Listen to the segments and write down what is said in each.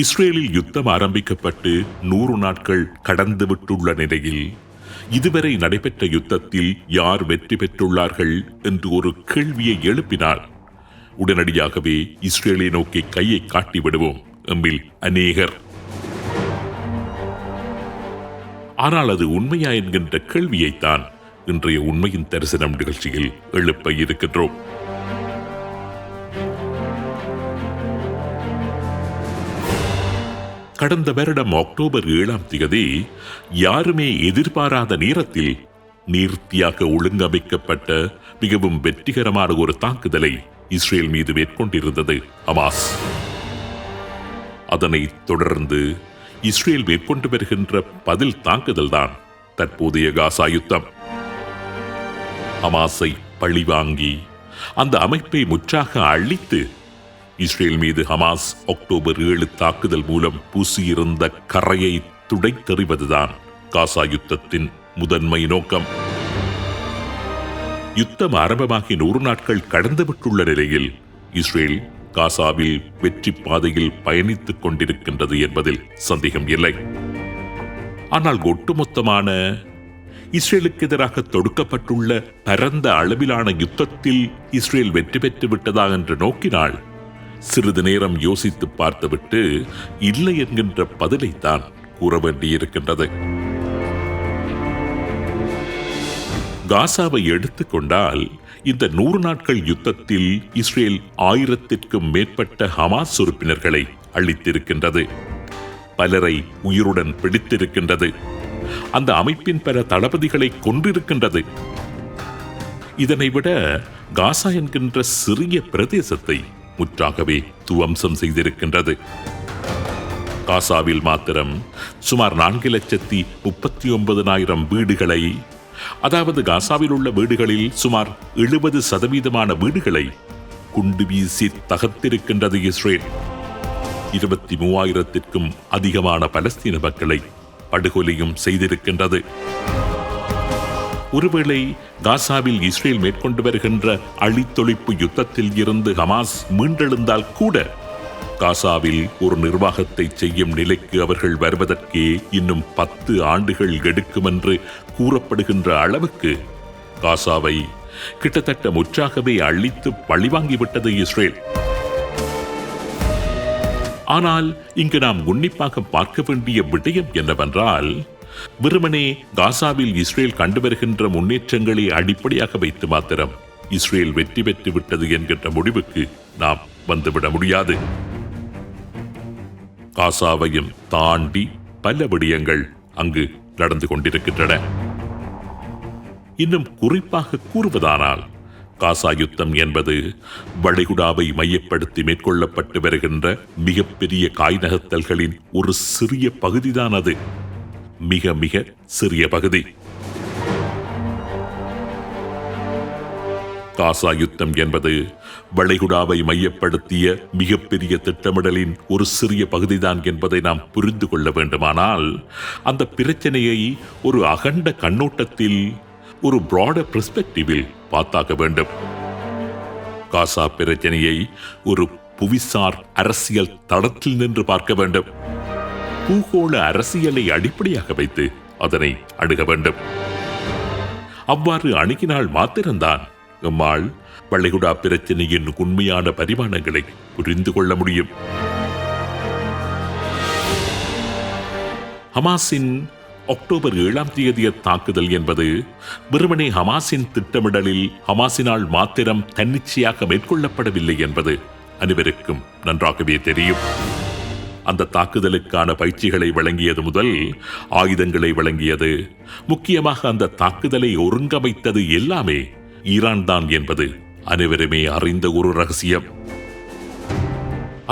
இஸ்ரேலில் யுத்தம் ஆரம்பிக்கப்பட்டு நூறு நாட்கள் கடந்துவிட்டுள்ள நிலையில் இதுவரை நடைபெற்ற யுத்தத்தில் யார் வெற்றி பெற்றுள்ளார்கள் என்று ஒரு கேள்வியை எழுப்பினார் உடனடியாகவே இஸ்ரேலை நோக்கி கையை காட்டி விடுவோம் எம்மில் அநேகர். ஆனால் அது உண்மையா என்கின்ற கேள்வியைத்தான் இன்றைய உண்மையின் தரிசனம் நிகழ்ச்சியில் எழுப்ப இருக்கின்றோம். கடந்த வருடம் அக்டோபர் ஏழாம் தேதி யாருமே எதிர்பாராத நேரத்தில் நேர்த்தியாக ஒழுங்கமைக்கப்பட்ட மிகவும் வெற்றிகரமான ஒரு தாக்குதலை இஸ்ரேல் மீது மேற்கொண்டிருந்தது அமாஸ் அதனைத் தொடர்ந்து இஸ்ரேல் மேற்கொண்டு வருகின்ற பதில் தாக்குதல்தான் தற்போதைய காசா யுத்தம். அமாஸை பழிவாங்கி அந்த அமைப்பை முற்றாக அழித்து இஸ்ரேல் மீது ஹமாஸ் அக்டோபர் ஏழு தாக்குதல் மூலம் பூசியிருந்த கரையை துடைத்தெறிவதுதான் காசா யுத்தத்தின் முதன்மை நோக்கம். யுத்தம் ஆரம்பமாகி நூறு நாட்கள் கடந்துவிட்டுள்ள நிலையில் இஸ்ரேல் காசாவில் வெற்றி பாதையில் பயணித்துக் கொண்டிருக்கின்றது என்பதில் சந்தேகம் இல்லை. ஆனால் ஒட்டுமொத்தமான இஸ்ரேலுக்கு எதிராக தொடுக்கப்பட்டுள்ள பரந்த அளவிலான யுத்தத்தில் இஸ்ரேல் வெற்றி பெற்று விட்டதா என்று நோக்கினால் சிறிது நேரம் யோசித்து பார்த்துவிட்டு இல்லை என்கின்ற பதிலைத்தான் கூற வேண்டியிருக்கின்றது. காசாவை எடுத்துக்கொண்டால் இந்த நூறு நாட்கள் யுத்தத்தில் இஸ்ரேல் ஆயிரத்திற்கும் மேற்பட்ட ஹமாஸ் உறுப்பினர்களை அளித்திருக்கின்றது பலரை உயிருடன் பிடித்திருக்கின்றது. அந்த அமைப்பின் பல தளபதிகளை கொன்றிருக்கின்றது. இதனை விட காசா என்கின்ற சிறிய பிரதேசத்தை முற்றாகவே துவம்சம் செய்திருக்கின்றது. காசாவில் மாத்திரம் சுமார் நான்கு லட்சத்தி முப்பத்தி ஒன்பதனாயிரம் வீடுகளை அதாவது காசாவில் உள்ள வீடுகளில் சுமார் எழுபது சதவீதமான வீடுகளை குண்டு வீசி தகர்த்திருக்கின்றது இஸ்ரேல். இருபத்தி மூவாயிரத்திற்கும் அதிகமான பலஸ்தீன மக்களை படுகொலையும் செய்திருக்கின்றது. ஒருவேளை காசாவில் இஸ்ரேல் மேற்கொண்டு வருகின்ற அழித்தொழிப்பு யுத்தத்தில் இருந்து ஹமாஸ் மீண்டெழுந்தால் கூட காசாவில் ஒரு நிர்வாகத்தை செய்யும் நிலைக்கு அவர்கள் வருவதற்கே இன்னும் பத்து ஆண்டுகள் எடுக்கும் என்று கூறப்படுகின்ற அளவுக்கு காசாவை கிட்டத்தட்ட முற்றாகவே அழித்து பழிவாங்கிவிட்டது இஸ்ரேல். ஆனால் இங்கு நாம் உன்னிப்பாக பார்க்க வேண்டிய விடயம் என்னவென்றால் வெறுமனே காசாவில் இஸ்ரேல் கண்டு வருகின்ற முன்னேற்றங்களை அடிப்படையாக வைத்து மாத்திரம் இஸ்ரேல் வெற்றி பெற்று விட்டது என்கின்ற முடிவுக்கு நாம் வந்துவிட முடியாது. காசாவையும் தாண்டி பல விடயங்கள் அங்கு நடந்து கொண்டிருக்கின்றன. இன்னும் குறிப்பாக கூறுவதானால் காசா யுத்தம் என்பது வளைகுடாவை மையப்படுத்தி மேற்கொள்ளப்பட்டு வருகின்ற மிகப்பெரிய காய்நகர்த்தல்களின் ஒரு சிறிய பகுதிதான் அது. மிக மிக சிறிய பகுதி. காசா யுத்தம் என்பது வளைகுடாவை மையப்படுத்திய மிகப்பெரிய திட்டமிடலின் ஒரு சிறிய பகுதிதான் என்பதை நாம் புரிந்து கொள்ள வேண்டுமானால் அந்த பிரச்சனையை ஒரு அகண்ட கண்ணோட்டத்தில் ஒரு பிராட பெர்ஸ்பெக்டிவில் பார்த்தாக வேண்டும். காசா பிரச்சனையை ஒரு புவிசார் அரசியல் தடத்தில் நின்று பார்க்க வேண்டும். பூகோள அரசியலை அடிப்படையாக வைத்து அதனை அணுக வேண்டும். அவ்வாறு அணுகினால் மாத்திரம்தான் நம்மால் வளைகுடா பிரச்சனையின் உண்மையான பரிமாணங்களை புரிந்து கொள்ள முடியும். ஹமாஸின் அக்டோபர் ஏழாம் தேதிய தாக்குதல் என்பது வெறுமனே ஹமாஸின் திட்டமிடலில் ஹமாஸினால் மாத்திரம் தன்னிச்சையாக மேற்கொள்ளப்படவில்லை என்பது அனைவருக்கும் நன்றாகவே தெரியும். அந்த தாக்குதலுக்கான பயிற்சிகளை வழங்கியது முதல் ஆயுதங்களை வழங்கியது. முக்கியமாக அந்த தாக்குதலை ஒருங்கமைத்தது எல்லாமே ஈரான் தான் என்பது அனைவருமே அறிந்த ஒரு ரகசியம்.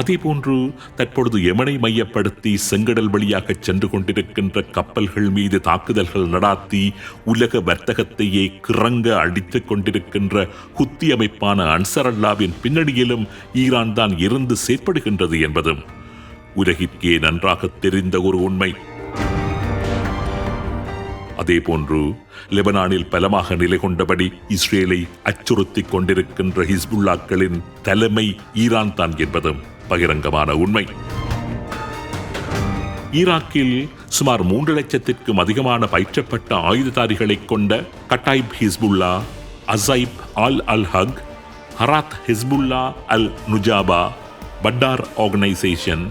அதேபோன்று தற்பொழுது யமனை மையப்படுத்தி செங்கடல் வழியாக சென்று கொண்டிருக்கின்ற கப்பல்கள் மீது தாக்குதல்கள் நடாத்தி உலக வர்த்தகத்தையே கிறங்க அடித்துக் கொண்டிருக்கின்ற குத்தி அமைப்பான அன்சரல்லாவின் பின்னணியிலும் ஈரான் தான் இருந்து செயற்படுகின்றது என்பதும் உலகிற்கே நன்றாக தெரிந்த ஒரு உண்மை. அதேபோன்று லெபனானில் பலமாக நிலை கொண்டபடி இஸ்ரேலை அச்சுறுத்திக் கொண்டிருக்கின்ற ஹிஸ்புல்லாக்களின் தலைமை ஈரான் தான் என்பதும் பகிரங்கமான உண்மை. ஈராக்கில் சுமார் மூன்று லட்சத்திற்கும் அதிகமான பயிற்றப்பட்ட ஆயுததாரிகளை கொண்ட Kataib Hezbollah Asaib al al Haq Harakat Hezbollah al Nujaba Badr organisation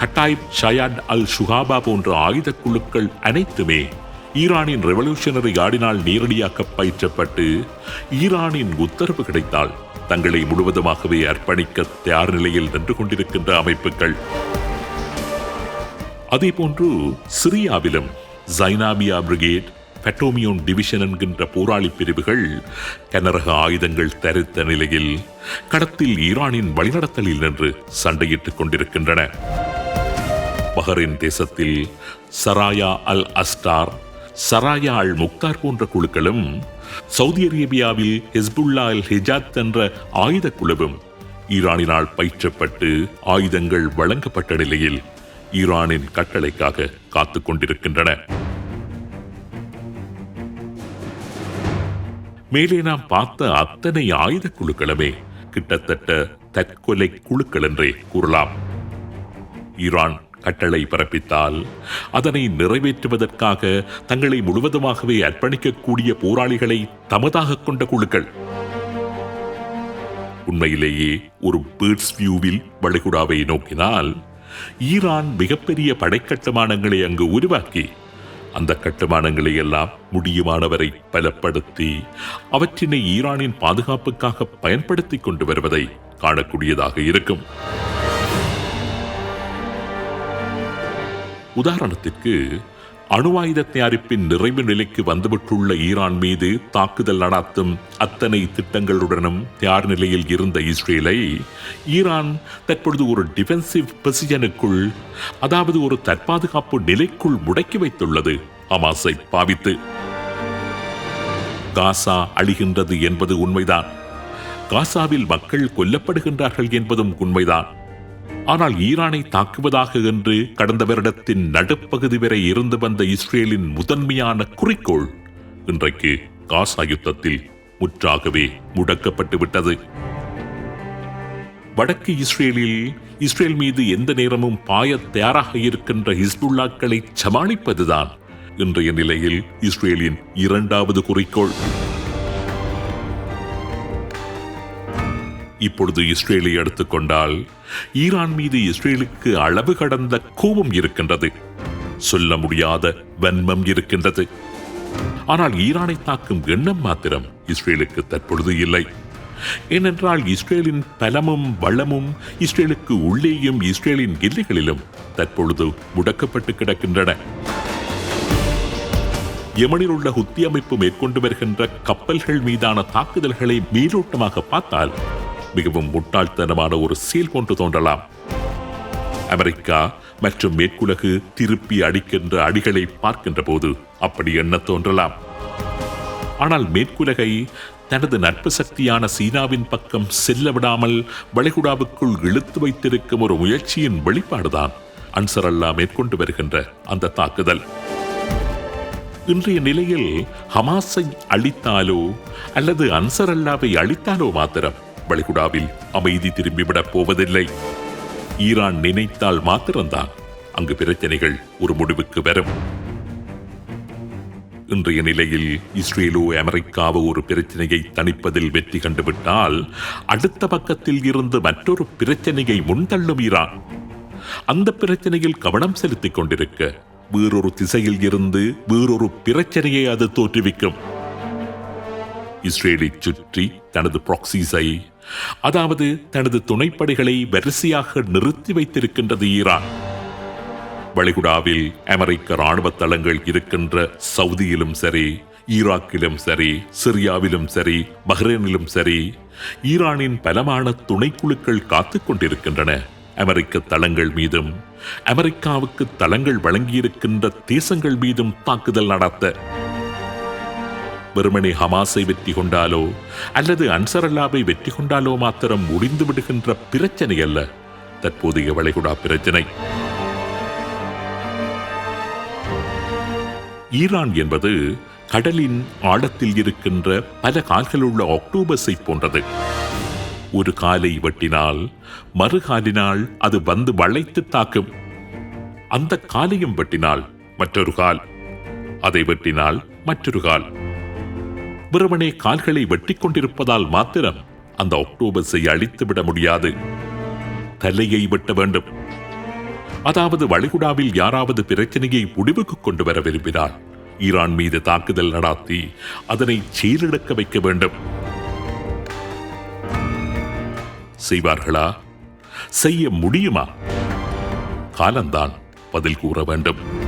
Kataib ஷயாட் அல் ஷுஹாபா போன்ற ஆயுத குழுக்கள் அனைத்துமே ஈரானின் ரெவல்யூஷனரி கார்டினால் நேரடியாக பயிற்றப்பட்டு ஈரானின் உத்தரவு கிடைத்தால் தங்களை முழுவதுமாகவே அர்ப்பணிக்க தயார் நிலையில் நின்று கொண்டிருக்கின்ற அமைப்புகள். அதேபோன்று சிரியாவிலும் ஜைனாபியா பிரிகேட் பெட்ரோமியோன் டிவிஷன் என்கின்ற போராளி பிரிவுகள் கனரக ஆயுதங்கள் தரித்த நிலையில் கடத்தில் ஈரானின் வழிநடத்தலில் நின்று சண்டையிட்டுக் கொண்டிருக்கின்றன. பஹரின் தேசத்தில் சராயா அல் அஸ்டார் சராயா அல் முக்தார் போன்ற குழுக்களும் சவுதி அரேபியாவில் ஹிஸ்புல்லா அல் ஹிஜாத் என்ற ஆயுத குழுவும் ஈரானினால் பயிற்றப்பட்டு ஆயுதங்கள் வழங்கப்பட்ட நிலையில் ஈரானின் கட்டளைக்காக காத்துக் கொண்டிருக்கின்றன. மேலே நாம் பார்த்த அத்தனை ஆயுத குழுக்களுமே கிட்டத்தட்ட தற்கொலை குழுக்கள் என்றே கூறலாம். ஈரான் கட்டளை பிறப்பித்தால் அதனை நிறைவேற்றுவதற்காக தங்களை முழுவதுமாகவே அர்ப்பணிக்கக்கூடிய போராளிகளை தமதாக கொண்ட குழுக்கள். உண்மையிலேயே ஒரு பேர்ட்ஸ் வியூவில் வளைகுடாவை நோக்கினால் ஈரான் மிகப்பெரிய படைக்கட்டுமானங்களை அங்கு உருவாக்கி அந்த கட்டுமானங்களை எல்லாம் முடியுமானவரை பலப்படுத்தி அவற்றினை ஈரானின் பாதுகாப்புக்காக பயன்படுத்திக் கொண்டு வருவதை காணக்கூடியதாக இருக்கும். உதாரணத்திற்கு அணுவாயுத தயாரிப்பின் நிறைவு நிலைக்கு வந்துவிட்டுள்ள ஈரான் மீது தாக்குதல் நடாத்தும் அத்தனை திட்டங்களுடனும் தயார் நிலையில் இருந்த இஸ்ரேலை ஈரான் தற்பொழுது ஒரு டிஃபென்சிவ் பொசிஷனுக்குள் அதாவது ஒரு தற்பாதுகாப்பு நிலைக்குள் முடக்கி வைத்துள்ளது அமாசை பாவித்து. காசா அழிகின்றது என்பது உண்மைதான். காசாவில் மக்கள் கொல்லப்படுகின்றார்கள் என்பதும் உண்மைதான். ஆனால் ஈரானை தாக்குவதாக என்று கடந்த வருடத்தின் நடுப்பகுதி வரை இருந்து வந்த இஸ்ரேலின் முதன்மையான குறிக்கோள் இன்றைக்கு காசா யுத்தத்தில் முற்றாகவே முடக்கப்பட்டு விட்டது வடக்கு இஸ்ரேலில் இஸ்ரேல் மீது எந்த நேரமும் பாய தயாராக இருக்கின்ற ஹிஸ்புல்லாக்களை சமாளிப்பதுதான் இன்றைய நிலையில் இஸ்ரேலின் இரண்டாவது குறிக்கோள். இப்பொழுது இஸ்ரேலை எடுத்துக்கொண்டால் ஈரான் மீது இஸ்ரேலுக்கு அளவு கடந்த கோபம் இருக்கின்றது. சொல்ல முடியாத வன்மம் இருக்கின்றது. ஆனால் ஈரானை தாக்கும் எண்ணம் மாத்திரம் இஸ்ரேலுக்கு தற்பொழுது இல்லை. ஏனென்றால் இஸ்ரேலின் பலமும் வளமும் இஸ்ரேலுக்கு உள்ளேயும் இஸ்ரேலின் எல்லைகளிலும் தற்பொழுது முடக்கப்பட்டு கிடக்கின்றன. யமனில் உள்ள ஹுத்தி அமைப்பு மேற்கொண்டு வருகின்ற கப்பல்கள் மீதான தாக்குதல்களை மேலோட்டமாக பார்த்தால் மிகவும் முட்டாள்தனமான ஒரு சீல் போன்று தோன்றலாம். அமெரிக்கா மற்றும் மேற்குலகு திருப்பி அடிக்கின்ற அடிகளை பார்க்கின்ற போது அப்படி எண்ண தோன்றலாம். ஆனால் மேற்குலகை தனது நட்பு சக்தியான சீனாவின் பக்கம் செல்ல விடாமல் வளைகுடாவுக்குள் இழுத்து வைத்திருக்கும் ஒரு முயற்சியின் வெளிப்பாடுதான் அன்சர் அல்லா மேற்கொண்டு வருகின்ற அந்த தாக்குதல். இன்றைய நிலையில் ஹமாஸை அழித்தாலோ அல்லது அன்சர் அல்லாவை அழித்தாலோ மாத்திரம் வளைகுடாவில் அமைதி திரும்பிவிடப் போவதில்லை. ஈரான் நினைத்தால் மாத்திரம்தான் அங்கு பிரச்சனைகள் ஒரு முடிவுக்கு வரும். இன்றைய நிலையில் இஸ்ரேலோ அமெரிக்காவோ ஒரு பிரச்சனையை தணிப்பதில் வெற்றி கண்டுவிட்டால் அடுத்த பக்கத்தில் இருந்து மற்றொரு பிரச்சனையை முன்தள்ளும் ஈரான். அந்த பிரச்சனையில் கவனம் செலுத்திக் கொண்டிருக்க வேறொரு திசையில் இருந்து வேறொரு பிரச்சனையை அது தோற்றுவிக்கும். இஸ்ரேலை சுற்றி தனது ப்ராக்சிஸை அதாவது தனது துணைப்படைகளை வரிசையாக நிறுத்தி வைத்திருக்கின்றது ஈரான். வளைகுடாவில் அமெரிக்க ராணுவ தளங்கள் இருக்கின்ற சவுதியிலும் சரி ஈராக்கிலும் சரி சிரியாவிலும் சரி பஹ்ரைனிலும் சரி ஈரானின் பலமான துணைக்குழுக்கள் காத்துக் கொண்டிருக்கின்றன. அமெரிக்க தளங்கள் மீதும் அமெரிக்காவுக்கு தளங்கள் வழங்கியிருக்கின்ற தேசங்கள் மீதும் தாக்குதல் நடத்த. வெறுமனே ஹமாஸை வெற்றி கொண்டாலோ அல்லது அன்சரல்லாவை வெற்றி கொண்டாலோ மாத்திரம் முடிந்து விடுகின்ற பிரச்சனை அல்ல. தற்போதைய வளைகுடா பிரச்சனை. ஈரான் என்பது கடலின் ஆழத்தில் இருக்கின்ற பல கால்களுள்ள ஆக்டோபஸை போன்றது. ஒரு காலை வெட்டினால் மறுகாலினால் அது வந்து வளைத்து தாக்கும். அந்த காலையும் வெட்டினால் மற்றொரு கால். அதை வெட்டினால் மற்றொரு கால். வெறுமனே கால்களை வெட்டிக் கொண்டிருப்பதால் மாத்திரம் அந்த ஒக்டோபஸை அழித்துவிட முடியாது. தலையை வெட்ட வேண்டும். அதாவது வளைகுடாவில் யாராவது பிரச்சனையை முடிவுக்கு கொண்டு வர விரும்பினால் ஈரான் மீது தாக்குதல் நடாத்தி அதனை செயலிழக்க வைக்க வேண்டும். செய்வார்களா? செய்ய முடியுமா? காலம்தான் பதில் கூற வேண்டும்.